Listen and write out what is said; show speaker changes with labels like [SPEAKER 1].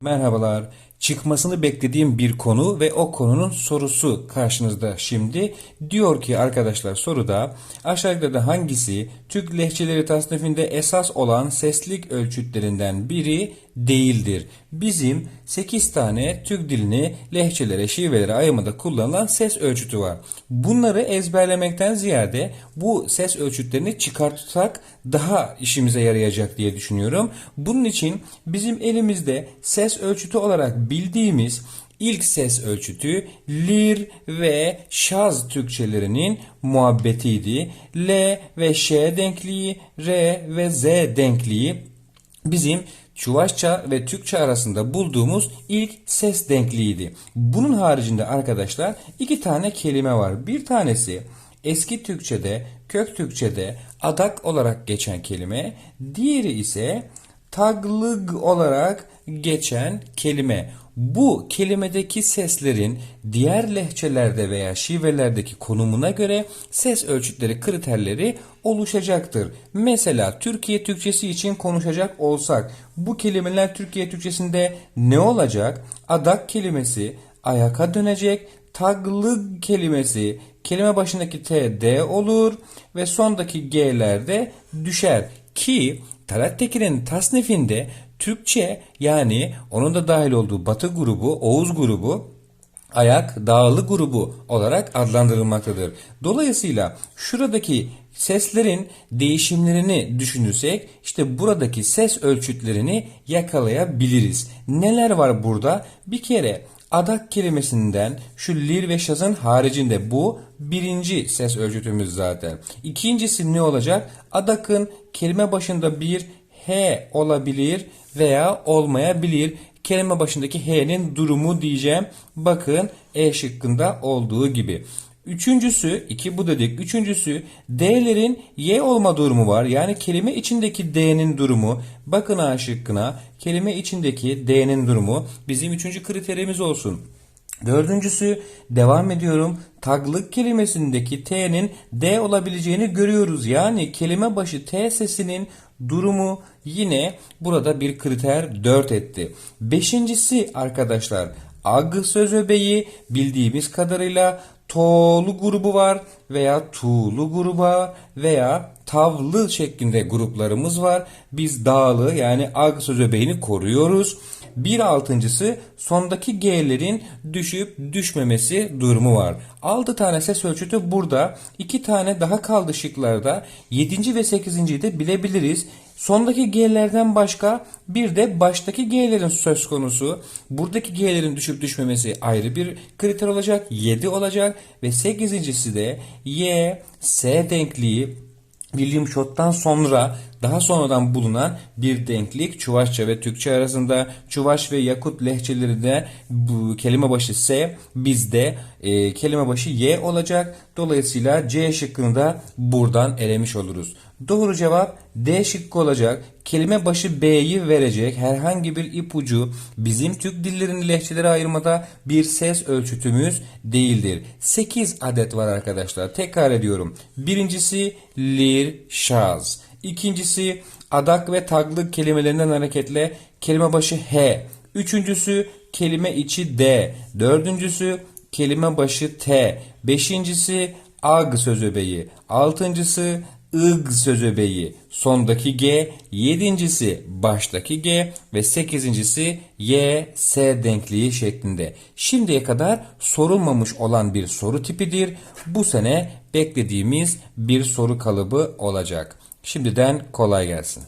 [SPEAKER 1] Merhabalar. Çıkmasını beklediğim bir konu ve o konunun sorusu karşınızda şimdi. Diyor ki arkadaşlar soruda aşağıda hangisi Türk lehçeleri tasnifinde esas olan seslik ölçütlerinden biri değildir? Bizim 8 tane Türk dilini lehçelere, şivelere ayırmada kullanılan ses ölçütü var. Bunları ezberlemekten ziyade bu ses ölçütlerini çıkartsak daha işimize yarayacak diye düşünüyorum. Bunun için bizim elimizde ses ölçütü olarak bildiğimiz ilk ses ölçütü lir ve şaz Türkçelerinin muhabbetiydi. L ve ş denkliği, r ve z denkliği bizim Çuvaşça ve Türkçe arasında bulduğumuz ilk ses denkliğiydi. Bunun haricinde arkadaşlar iki tane kelime var. Bir tanesi eski Türkçe'de, kök Türkçe'de adak olarak geçen kelime. Diğeri ise taglıg olarak geçen kelime. Bu kelimedeki seslerin diğer lehçelerde veya şivelerdeki konumuna göre ses ölçütleri kriterleri oluşacaktır. Mesela Türkiye Türkçesi için konuşacak olsak bu kelimeler Türkiye Türkçesinde ne olacak? Adak kelimesi ayaka dönecek. Taglıg kelimesi kelime başındaki T D olur ve sondaki G'ler de düşer ki Talat Tekin'in tasnifinde Türkçe yani onun da dahil olduğu Batı grubu, Oğuz grubu ayak dağlı grubu olarak adlandırılmaktadır. Dolayısıyla şuradaki seslerin değişimlerini düşünürsek işte buradaki ses ölçütlerini yakalayabiliriz. Neler var burada? Bir kere adak kelimesinden şu lir ve şazın haricinde bu birinci ses ölçütümüz zaten. İkincisi ne olacak? Adakın kelime başında bir H olabilir veya olmayabilir. Kelime başındaki H'nin durumu diyeceğim. Bakın E şıkkında olduğu gibi. Üçüncüsü, iki bu dedik. Üçüncüsü D'lerin Y olma durumu var. Yani kelime içindeki D'nin durumu. Bakın A şıkkına kelime içindeki D'nin durumu bizim üçüncü kriterimiz olsun. Dördüncüsü devam ediyorum. Taglık kelimesindeki T'nin D olabileceğini görüyoruz. Yani kelime başı T sesinin durumu yine burada bir kriter 4 etti. Beşincisi arkadaşlar ag söz öbeği bildiğimiz kadarıyla to'lu grubu var veya tuğlu gruba veya tavlı şeklinde gruplarımız var. Biz dağlı yani ag söz öbeğini koruyoruz. Bir altıncısı sondaki G'lerin düşüp düşmemesi durumu var. 6 tane ses ölçütü burada. 2 tane daha kaldı şıklarda. 7. ve 8. de bilebiliriz. Sondaki G'lerden başka bir de baştaki G'lerin söz konusu. Buradaki G'lerin düşüp düşmemesi ayrı bir kriter olacak. 7 olacak ve 8.si de Y, S denkliği William Schott'tan sonra daha sonradan bulunan bir denklik Çuvaşça ve Türkçe arasında Çuvaş ve Yakut lehçelerinde bu kelime başı S bizde e, kelime başı Y olacak. Dolayısıyla C şıkkını da buradan elemiş oluruz. Doğru cevap D şıkkı olacak. Kelime başı B'yi verecek herhangi bir ipucu bizim Türk dillerinin lehçelere ayırmada bir ses ölçütümüz değildir. 8 adet var arkadaşlar. Tekrar ediyorum. Birincisi lir, şaz. İkincisi adak ve taglık kelimelerinden hareketle kelime başı H. Üçüncüsü kelime içi D. Dördüncüsü kelime başı T. Beşincisi ag söz öbeği. Altıncısı ıg söz öbeği. Sondaki G. Yedincisi baştaki G. Ve sekizincisi Y, S denkliği şeklinde. Şimdiye kadar sorulmamış olan bir soru tipidir. Bu sene beklediğimiz bir soru kalıbı olacak. Şimdiden kolay gelsin.